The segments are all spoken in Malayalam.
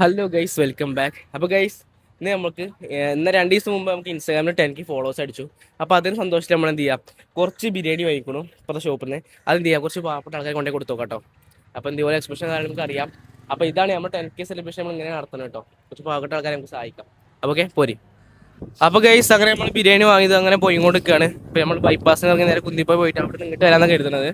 ഹലോ ഗൈസ് വെൽക്കം ബാക്ക് അപ്പോൾ ഗൈസ് ഇന്ന് നമുക്ക് ഇന്ന് രണ്ട് ദിവസം മുമ്പ് നമുക്ക് ഇൻസ്റ്റാഗ്രാമിൽ ടെൻ കെ ഫോളോവേഴ്സ് അടിച്ചു. അപ്പോൾ അതിന് സന്തോഷത്തിൽ നമ്മൾ എന്ത് ചെയ്യാം? കുറച്ച് ബിരിയാണി വാങ്ങിക്കണം ഇപ്പോഴത്തെ ഷോപ്പിൽ നിന്ന് അത് എന്ത് ചെയ്യാം? കുറച്ച് പാവപ്പെട്ട ആൾക്കാർ കൊണ്ടേ കൊടുത്തു കേട്ടോ. അപ്പോൾ എന്തുപോലെ എക്സ്പ്രഷൻ കാര്യം നമുക്ക് അറിയാം. അപ്പോൾ ഇതാണ് നമ്മൾ ടെൻ കെ സെലിബ്രേഷൻ നമ്മൾ ഇങ്ങനെ നടത്തണം കേട്ടോ. കുറച്ച് പാവപ്പെട്ട ആൾക്കാരെ നമുക്ക് സഹായിക്കാം. അപ്പോൾ ഓക്കെ പോരി. അപ്പോൾ ഗൈസ് അങ്ങനെ നമ്മൾ ബിരിയാണി വാങ്ങിയത് അങ്ങനെ പോയി നിൽക്കുകയാണ് ഇപ്പോൾ നമ്മൾ ബൈപ്പാസിന് ഇറങ്ങി നേരെ കുന്തിപ്പോയി പോയിട്ട് അവിടെ നിന്ന് ഇങ്ങോട്ട് വരാമെന്നാണ് കരുതുന്നത്.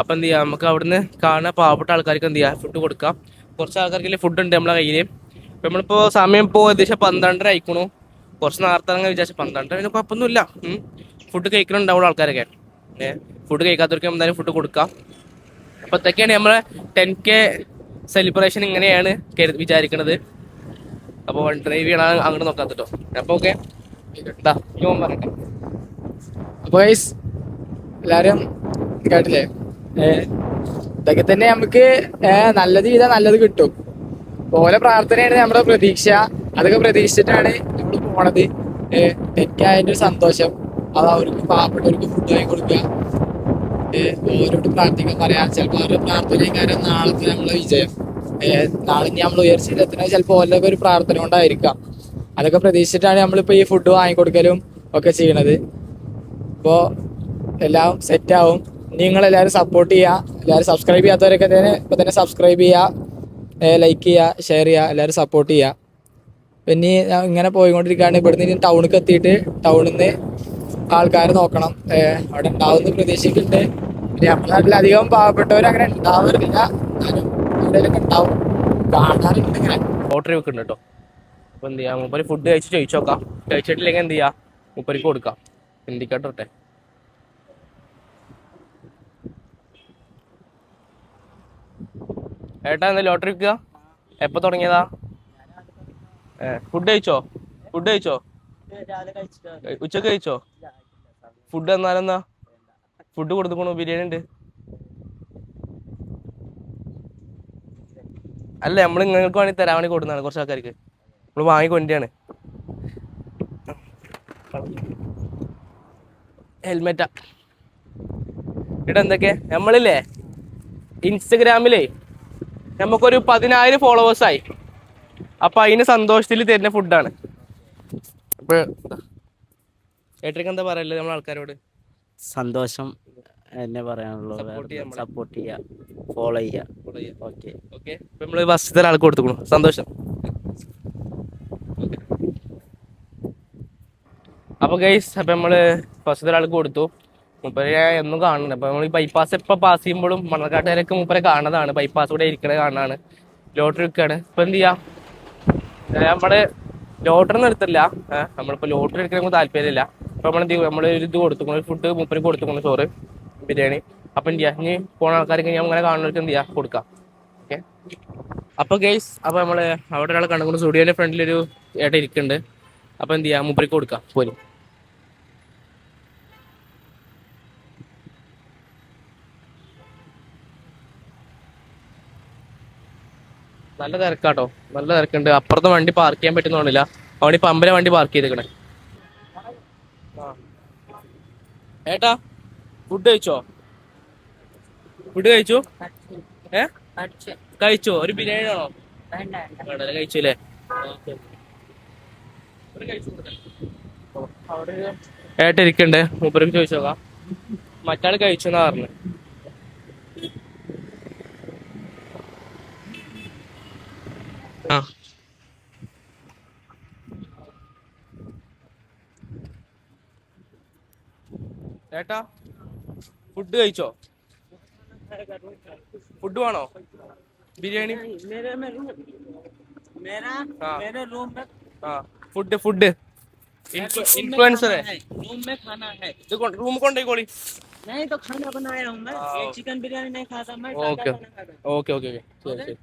അപ്പോൾ എന്ത് ചെയ്യാം? നമുക്ക് അവിടുന്ന് കാണുന്ന പാവപ്പെട്ട ആൾക്കാർക്ക് എന്ത് ചെയ്യാം? ഫുഡ് കൊടുക്കാം. കുറച്ച് ആൾക്കാർക്ക് ഫുഡ് ഉണ്ട് നമ്മളെ കയ്യിൽ ഇപ്പം നമ്മളിപ്പോൾ സമയം ഇപ്പോൾ ഏകദേശം പന്ത്രണ്ടര ആയിക്കണു കുറച്ച് നേരത്തെ അങ്ങനെ വിചാരിച്ചു പന്ത്രണ്ടര പിന്നെ കുഴപ്പമൊന്നുമില്ല. ഫുഡ് കഴിക്കണുണ്ടാവും ആൾക്കാരൊക്കെ. ഏ ഫുഡ് കഴിക്കാത്തവർക്ക് എന്തായാലും ഫുഡ് കൊടുക്കാം. അപ്പോൾ ഇതൊക്കെയാണ് നമ്മളെ ടെൻ കെ സെലിബ്രേഷൻ ഇങ്ങനെയാണ് കരുതി വിചാരിക്കണത്. അപ്പോൾ ഡ്രൈവ് ചെയ്യണം അങ്ങോട്ട് നോക്കാം കേട്ടോ അപ്പോൾ ഓക്കെ ഇതാ പറയട്ടെ. അപ്പോൾ എല്ലാവരും കേട്ടില്ലേ? ഏ, ഇതൊക്കെ തന്നെ നമുക്ക് നല്ലത് ചെയ്താൽ നല്ലത് കിട്ടും. ഓലെ പ്രാർത്ഥനയാണ് നമ്മുടെ പ്രതീക്ഷ. അതൊക്കെ പ്രതീക്ഷിച്ചിട്ടാണ് നമ്മൾ പോണത്. ഏ, ഒരു സന്തോഷം. അത് അവർക്ക് പാവപ്പെട്ടവർക്ക് ഫുഡ് വാങ്ങി കൊടുക്കുക. ഓരോട്ട് ഓരോട് പ്രാർത്ഥിക്കാൻ പറയാം. ചിലപ്പോൾ അവരുടെ പ്രാർത്ഥനയും കാര്യം നാളത്തെ നമ്മളെ വിജയം. നാളെ നമ്മൾ ഉയർച്ചയിലെത്തുന്നത് ചിലപ്പോൾ ഓരോക്കെ ഒരു പ്രാർത്ഥന കൊണ്ടായിരിക്കാം. അതൊക്കെ പ്രതീക്ഷിച്ചിട്ടാണ് നമ്മളിപ്പോ ഈ ഫുഡ് വാങ്ങിക്കൊടുക്കലും ഒക്കെ ചെയ്യണത്. അപ്പോൾ എല്ലാം സെറ്റ് എല്ലാവരും സപ്പോർട്ട് ചെയ്യുക എല്ലാവരും സബ്സ്ക്രൈബ് ചെയ്യാത്തവരൊക്കെ തന്നെ ഇപ്പം തന്നെ സബ്സ്ക്രൈബ് ചെയ്യുക ലൈക്ക് ചെയ്യുക ഷെയർ ചെയ്യുക എല്ലാവരും സപ്പോർട്ട് ചെയ്യുക പിന്നെ ഇങ്ങനെ പോയിക്കൊണ്ടിരിക്കുകയാണ്. ഇവിടുന്ന് ഇനി ടൗണിൽ എത്തിയിട്ട് ടൗണിൽ നിന്ന് ആൾക്കാർ നോക്കണം. അവിടെ ഉണ്ടാവുമെന്ന് പ്രതീക്ഷിക്കുന്നുണ്ട്. പിന്നെ നമ്മുടെ നാട്ടിൽ അധികം പാവപ്പെട്ടവർ അങ്ങനെ ഉണ്ടാവാറില്ല എന്നാലും എവിടെയെങ്കിലൊക്കെ ഉണ്ടാവും. കാണാറുണ്ട് ഇങ്ങനെ. ഓർഡർ വെക്കുന്നുണ്ട് കേട്ടോ അപ്പോൾ എന്ത് ചെയ്യാം? ഫുഡ് കഴിച്ച് ചോദിച്ചോക്കാം കഴിച്ചിട്ടില്ലെങ്കിൽ എന്ത് ചെയ്യാം? മുപ്പരിക്ക് കൊടുക്കാം. ഇന്ത്യക്കാട്ടോട്ടെ ഏട്ടാ എന്താ ലോട്ടറി വിൽക്കുക എപ്പോ തുടങ്ങിയതാ? ഫുഡ് കഴിച്ചോ? ഫുഡ് കഴിച്ചോ? ഉച്ചയ്ക്ക് കഴിച്ചോ? ഫുഡ് എന്നാലെന്നാ ഫുഡ് കൊടുത്തുക്കണു ബിരിയാണി ഉണ്ട്. അല്ല നമ്മൾ നിങ്ങൾക്ക് വേണമെങ്കിൽ തരാൻ വേണ്ടി കൊടുക്കുന്നതാണ് കുറച്ച് ആൾക്കാർക്ക്. നമ്മൾ വാങ്ങിക്കൊണ്ടിയാണ് ഹെൽമെറ്റാ. ഇവിടെ എന്തൊക്കെ? നമ്മളില്ലേ? ഇൻസ്റ്റഗ്രാമിലേ നമുക്കൊരു പതിനായിരം ഫോളോവേഴ്സ് ആയി. അപ്പൊ അതിന് സന്തോഷത്തിൽ തരുന്ന ഫുഡാണ് അപ്പൊ ഏട്ടർക്ക് എന്താ പറയല്ലേ നമ്മൾ ആൾക്കാരോട്? സന്തോഷം എന്നെ പറയാനുള്ളത് സപ്പോർട്ട് ചെയ്യുക ഫോളോ ചെയ്യുക ഓക്കെ ഓക്കെ ഇപ്പൊ നമ്മൾ ഫസ്റ്റത്തെ ആൾക്ക് കൊടുത്തുക്കണു. സന്തോഷം. അപ്പൊ ഗൈസ് അപ്പൊ നമ്മൾ ഫസ്റ്റത്തെ ആൾക്ക് കൊടുത്തു. മൂപ്പരെ എന്നും കാണുന്നുണ്ട് അപ്പൊ നമ്മൾ ഈ ബൈപ്പാസ് എപ്പോ പാസ് ചെയ്യുമ്പോഴും മണ്ണക്കാട്ടുകാരൊക്കെ മൂപ്പരെ കാണുന്നതാണ്. ബൈപ്പാസ് കൂടെ ഇരിക്കണ കാണാണ് ലോട്ടറി എടുക്കാണ് ഇപ്പൊ എന്ത് ചെയ്യാം? നമ്മുടെ ലോട്ടറി എടുത്തില്ല നമ്മളിപ്പോ ലോട്ടറി എടുക്കാൻ താല്പര്യമില്ല. അപ്പൊ നമ്മളെന്ത് ചെയ്യും? നമ്മൾ ഒരു ഇത് കൊടുത്തുക്കണം ഫുഡ് മൂപ്പര് കൊടുത്തുക്കണം ചോറ് ബിരിയാണി. അപ്പൊ എന്ത് ചെയ്യാം? ഇനി പോണ ആൾക്കാർക്ക് ഞാൻ അങ്ങനെ കാണുന്നവർക്ക് എന്ത് ചെയ്യാം? കൊടുക്കാം. ഓക്കെ? അപ്പൊ ഗെയ്സ് അപ്പൊ നമ്മൾ അവിടെ ഒരാൾ കണ്ടുകൊണ്ട് സ്റ്റുഡിയോന്റെ ഫ്രണ്ടിലൊരു ഏട്ട ഇരിക്കുന്നുണ്ട്. അപ്പൊ എന്ത് ചെയ്യാം? മൂപ്പരിക്ക് കൊടുക്കാം. പോലും നല്ല തിരക്കാട്ടോ. നല്ല തിരക്കുണ്ട്. അപ്പുറത്തെ വണ്ടി പാർക്ക് ചെയ്യാൻ പറ്റുന്നോണില്ല അവിടെ പമ്പല വണ്ടി പാർക്ക് ചെയ്തേക്കണേ. ഏട്ടാ ഫുഡ് കഴിച്ചോ? ഫുഡ് കഴിച്ചു? ഏ? കഴിച്ചോ? ഒരു ബിരിയാണി ആണോ വേണ്ടല്ലേ കഴിച്ചു അല്ലേ? ഏട്ട ഇരിക്കണ്ടേ. മൂപ്പർക്ക് ചോദിച്ചോക്കാം. മറ്റാൾ കഴിച്ചു എന്നാ പറഞ്ഞു. ഏട്ടാ ഫുഡ് കഴിച്ചോ ഫുഡ് വേണോ ബിരിയാണി मेरे में रूम मेरा हाँ। मेरे रूम में ആ ഫുഡ് ഫുഡ് ഇൻഫ്ലുവൻസർ रूम में खाना है ഇത് റൂം കൊണ്ടേക്കോളി नहीं तो खाना बनाया हूँ मैं हाँ। ये चिकन बिरयानी नहीं खाता मैं ഓക്കെ सादा खाना खाता हूँ। ഓക്കെ ഓക്കെ ഓക്കെ ശരി ശരി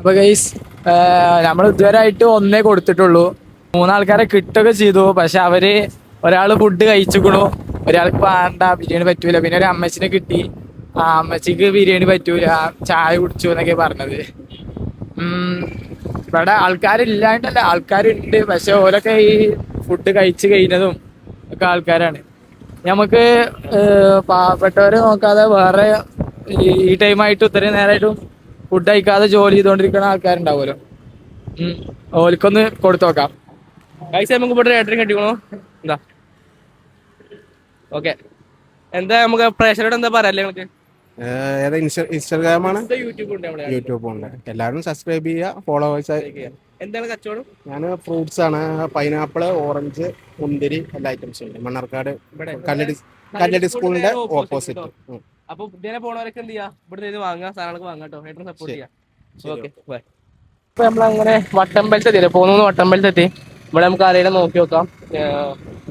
അപ്പൊ ഗൈസ് നമ്മൾ ഇതുവരെ ആയിട്ട് ഒന്നേ കൊടുത്തിട്ടുള്ളൂ. മൂന്നാൾക്കാരെ കിട്ടുക ചെയ്തു. പക്ഷെ അവർ ഒരാൾ ഫുഡ് കഴിച്ചുക്കണു. ഒരാൾക്ക് വേണ്ട ബിരിയാണി പറ്റൂല. പിന്നെ ഒരു അമ്മച്ചിനെ കിട്ടി. ആ അമ്മച്ചിക്ക് ബിരിയാണി പറ്റൂല. ചായ കുടിച്ചു എന്നൊക്കെ പറഞ്ഞത്. ഇവിടെ ആൾക്കാരില്ലാണ്ടല്ല ആൾക്കാരുണ്ട്. പക്ഷെ ഓരൊക്കെ ഈ ഫുഡ് കഴിച്ചു കഴിഞ്ഞതും ഒക്കെ ആൾക്കാരാണ്. നമുക്ക് പാവപ്പെട്ടവരെ നോക്കാതെ വേറെ ഈ- ഈ ടൈമായിട്ട് ഇത്രയും നേരമായിട്ടും ഫുഡ് കഴിക്കാതെ ജോലി ചെയ്തുകൊണ്ടിരിക്കുന്ന ആൾക്കാരുണ്ടാവുമല്ലോ. ഓലിക്കൊന്ന് കൊടുത്തു നോക്കാം. ഗൈസ് നമുക്ക് ഇവിടെ ഏട്ടനും കെട്ടിക്കണോ? എന്താ ഓക്കെ എന്താ നമുക്ക് പ്രേക്ഷകരോട് എന്താ പറയാല്ലേ നിങ്ങൾക്ക്? ഏതാ ഇൻസ്റ്റ ഇൻസ്റ്റാഗ്രാമാണ്? യൂട്യൂബ് ഉണ്ട് എല്ലാരും യൂട്യൂബും ഉണ്ട്. എല്ലാവരും സബ്സ്ക്രൈബ് ചെയ്യുക ഫോളോവേഴ്സ് എന്താണ് കച്ചവടം? ഞാൻ ഫ്രൂട്ട്സ് ആണ്. പൈനാപ്പിൾ ഓറഞ്ച് മുന്തിരി എല്ലാ ഐറ്റംസും ഉണ്ട്. മണ്ണാർക്കാട് ഇവിടെ. കല്ലടി കല്ലടി സ്കൂളിന്റെ ഓപ്പോസിറ്റ്. അപ്പൊ ഇതിനെ പോണവരൊക്കെ എന്ത് ചെയ്യാ? ഇവിടെ വാങ്ങാ വാങ്ങാം വാങ്ങാട്ടോ വാങ്ങാം കേട്ടോ. ഏട്ടനെ സപ്പോർട്ട്. ചെയ്യാം. ഓക്കെ ബൈ ഇപ്പൊ നമ്മളങ്ങനെ വട്ടമ്പലത്ത് എത്തിയില്ലേ? പോന്നു വട്ടമ്പലത്ത് എത്തി. ഇവിടെ നമുക്ക് ആരെയും നോക്കി നോക്കാം.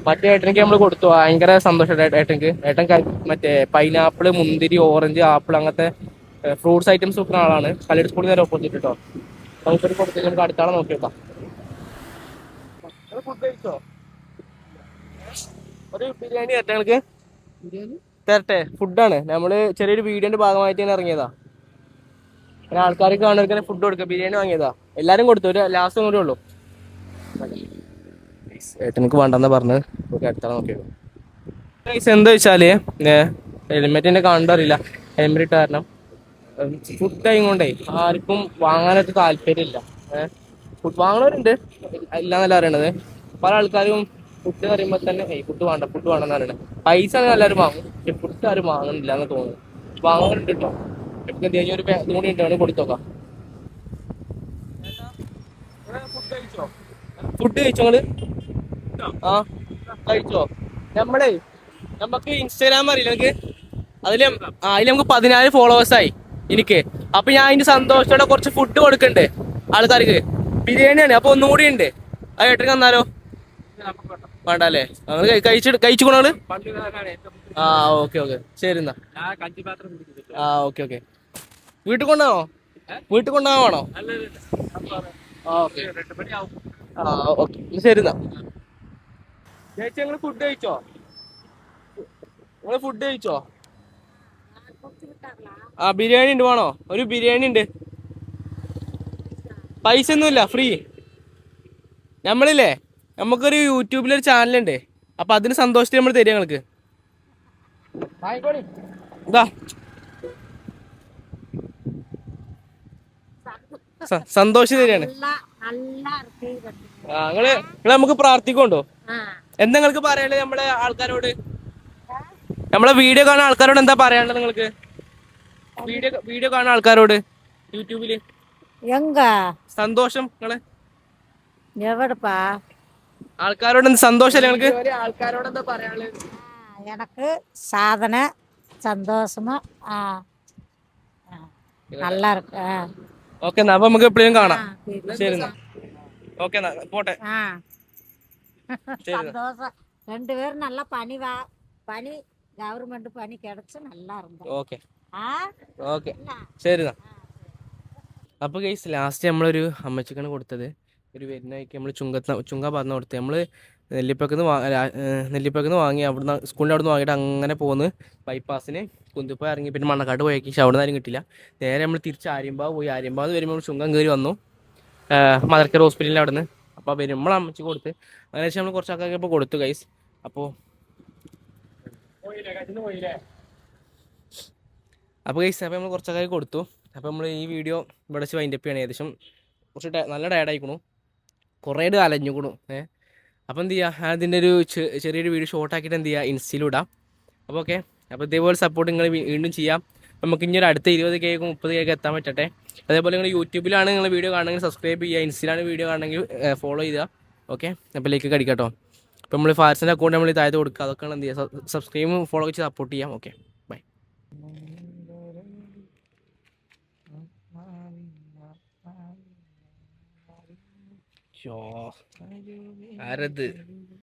മറ്റേ ഏട്ടനക്ക് നമ്മൾ കൊടുത്തു. ഭയങ്കര സന്തോഷമായിട്ട് ഏട്ടനക്ക്. ഏട്ടൻ ക- മറ്റേ പൈനാപ്പിൾ മുന്തിരി ഓറഞ്ച് ആപ്പിൾ അങ്ങനത്തെ ഫ്രൂട്ട്സ് ഐറ്റംസ് വെക്കുന്ന ആളാണ്. കല്ലടി സ്കൂളിൽ നേരെ ഓപ്പോസിറ്റ് കേട്ടോ നമുക്കൊരു കൊടുത്ത് നമുക്ക് അടുത്താളെ നോക്കി നോക്കാം. ഒരു ബിരിയാണി ഏട്ടങ്ങൾക്ക് നിങ്ങൾക്ക്? തരട്ടെ. ഫുഡാണ് നമ്മൾ ചെറിയൊരു വീഡിയോന്റെ ഭാഗമായിട്ട് ഞാൻ ഇറങ്ങിയതാ. അങ്ങനെ ആൾക്കാർക്ക് കാണുന്നവർക്ക് ഫുഡ് കൊടുക്കുക ബിരിയാണി വാങ്ങിയതാ. എല്ലാരും കൊടുത്തു. ഒരു ലാസ്റ്റ് കൂടെ ഉള്ളൂ. ഏട്ടനക്ക് വേണ്ടെന്നാ പറഞ്ഞത്. നമുക്ക് അടുത്താളെ എന്താ വെച്ചാൽ ഹെൽമെറ്റിന്റെ കണ്ടറിയില്ല ഹെൽമെറ്റ് ഇട്ട കാരണം. ഫുഡ് കൊണ്ടേ ആർക്കും വാങ്ങാനൊക്കെ താല്പര്യമില്ല. ഫുഡ് വാങ്ങണവരുണ്ട്. ഇല്ലാന്നല്ല അറിയണത് പല ആൾക്കാരും ഫുഡ് പറയുമ്പോ തന്നെ ഫുഡ് വേണ്ട ഫുഡ് പറയണത്. പൈസ ആണെങ്കിൽ എല്ലാവരും വാങ്ങും. ഫുഡ് ആരും വാങ്ങുന്നില്ല എന്ന് തോന്നുന്നു. വാങ്ങുന്നുണ്ട് കേട്ടോ എന്തെങ്കിലും ഒരു ഇതും കൂടി കൊടുത്തോക്കാം. ഫുഡ് കഴിച്ചോ? ആ. കഴിച്ചോ? നമ്മളെ നമുക്ക് ഇൻസ്റ്റാഗ്രാം അറിയില്ല നമുക്ക് അതിൽ അതിൽ നമുക്ക് പതിനാല് ഫോളോവേഴ്സ് ആയി എനിക്ക്. അപ്പൊ ഞാൻ അതിന്റെ സന്തോഷത്തോടെ കുറച്ച് ഫുഡ് കൊടുക്കണ്ടേ ആൾക്കാർക്ക്. ബിരിയാണിയാണ് അപ്പൊ ഒന്നുകൂടി ഉണ്ട്. അത് ഏട്ടൻ തന്നാലോ? വേണ്ട അല്ലേ നിങ്ങൾ കഴിച്ചിട്ട് കഴിച്ചു കൊണാൾ ആ ഓക്കെ ഓക്കെ. ശരി എന്നാ. ആ ഓക്കെ ഓക്കെ. വീട്ടിൽ കൊണ്ടാണോ? വീട്ടിൽ കൊണ്ടാവാണോ? ആ ഓക്കെ. ആ ഓക്കെ. ശരി എന്നാ. ചേച്ചി ഞങ്ങൾ ഫുഡ് കഴിച്ചോ? നിങ്ങൾ ഫുഡ് കഴിച്ചോ? ആ ബിരിയാണി ഉണ്ട് വേണോ? ഒരു ബിരിയാണി ഉണ്ട്. പൈസ ഒന്നുമില്ല ഫ്രീ. നമ്മളില്ലേ നമുക്കൊരു യൂട്യൂബിൽ ഒരു ചാനലുണ്ട്. അപ്പൊ അതിന് സന്തോഷത്തിൽ നമ്മൾ തരിക ഞങ്ങൾക്ക്. സന്തോഷം തരികയാണ്. നിങ്ങൾ നിങ്ങൾ നമുക്ക് പ്രാർത്ഥിക്കുണ്ടോ എന്താ നിങ്ങൾക്ക് പറയാനുള്ളത് നമ്മളെ ആൾക്കാരോട്? നമ്മളെ വീഡിയോ കാണുന്ന ആൾക്കാരോട് എന്താ പറയാനുള്ളത് നിങ്ങൾക്ക്? വീഡിയോ വീഡിയോ കാണുന്ന ആൾക്കാരോട് യൂട്യൂബിൽ? സന്തോഷം നിങ്ങൾ. എവിടെപ്പാ? ആൾക്കാരോട് എന്ത് സന്തോഷം എനക്ക് സാധന സന്തോഷം ആ നല്ല ഓക്കെ എന്നാ അപ്പൊ നമുക്ക് എപ്പോഴും കാണാം. ശരി ഓക്കെ എന്നാ പോട്ടെ. സന്തോഷം. രണ്ടുപേരും നല്ല പണി വാ പണി ഗവൺമെന്റ് പണി കിടച്ച് നല്ല ഓക്കെ. ഓക്കെ. ശരി അപ്പൊ കേസ് ലാസ്റ്റ് നമ്മളൊരു അമ്മച്ചിക്കാണ് കൊടുത്തത്. ഒരു വരുന്ന നമ്മൾ ചുങ്കത്ത് ചുങ്ക പറഞ്ഞ കൊടുത്ത് നമ്മൾ രാ- ഏർ നെല്ലിപ്പക്കുന്ന് വാങ്ങി അവിടുന്ന് സ്കൂളിന്റെ അവിടുന്ന് വാങ്ങിയിട്ട് അങ്ങനെ പോന്ന് ബൈപ്പാസിന് കുന്തിപ്പോയി ഇറങ്ങി പിന്നെ മണ്ണക്കാട് പോയേക്ക്. പക്ഷെ അവിടെ നിന്ന് കിട്ടില്ല നേരെ നമ്മൾ തിരിച്ച് ആര്യമ്പാവ് പോയി. ആര്യമ്പാവ് വരുമ്പോൾ ചുങ്കം കയറി വന്നു. മദർക്കർ ഹോസ്പിറ്റലിന്റെ അവിടെ നിന്ന് അപ്പോൾ വരുമ്പോൾ അമ്മച്ചി കൊടുത്ത്. അങ്ങനെ വെച്ചാൽ നമ്മൾ കുറച്ച് ആൾക്കാർക്ക് ഇപ്പോൾ കൊടുത്തു ഗൈസ് അപ്പോൾ അപ്പോൾ ഗൈസ് അപ്പോൾ നമ്മൾ കുറച്ച് കുറച്ചൊക്കെ കൊടുത്തു. അപ്പോൾ നമ്മൾ ഈ വീഡിയോ ഇവിടെ വെച്ച് വൈൻഡപ്പ് ചെയ്യണം. ഏകദേശം കുറച്ച് നല്ല ടയർഡായിക്കണു കുറേ അലഞ്ഞുകൂടും ഏ? അപ്പോൾ എന്ത് ചെയ്യുക അതിന്റെ ഒരു ചെറിയൊരു വീഡിയോ ഷോർട്ടാക്കിയിട്ട് എന്ത് ചെയ്യുക ഇൻസ്റ്റയിൽ ഇടാം. അപ്പോൾ ഓക്കെ. അപ്പോൾ ഇതേപോലെ സപ്പോർട്ട് നിങ്ങൾ വീണ്ടും ചെയ്യാം. നമുക്ക് ഇനി ഒരു അടുത്ത ഇരുപത് കേക്ക് മുപ്പത് കേക്ക് എത്താൻ പറ്റട്ടെ. അതേപോലെ നിങ്ങൾ യൂട്യൂബിലാണ് നിങ്ങൾ വീഡിയോ കാണണമെങ്കിൽ സബ്സ്ക്രൈബ് ചെയ്യുക. ഇൻസ്റ്റയിലാണ് വീഡിയോ കാണണമെങ്കിൽ ഫോളോ ചെയ്യുക. ഓക്കെ? അപ്പോൾ ലൈക്ക് കടിക്കട്ടോ അപ്പോൾ നമ്മൾ ഫാർസിന്റെ അക്കൗണ്ട് നമ്മൾ താഴത്ത് കൊടുക്കുക. അതൊക്കെയാണ് എന്ത് ചെയ്യുക സബ്സ്ക്രൈബും ഫോളോ ചെയ്ത് സപ്പോർട്ട് ചെയ്യാം. ഓക്കെ. Bye Ya. Aradı.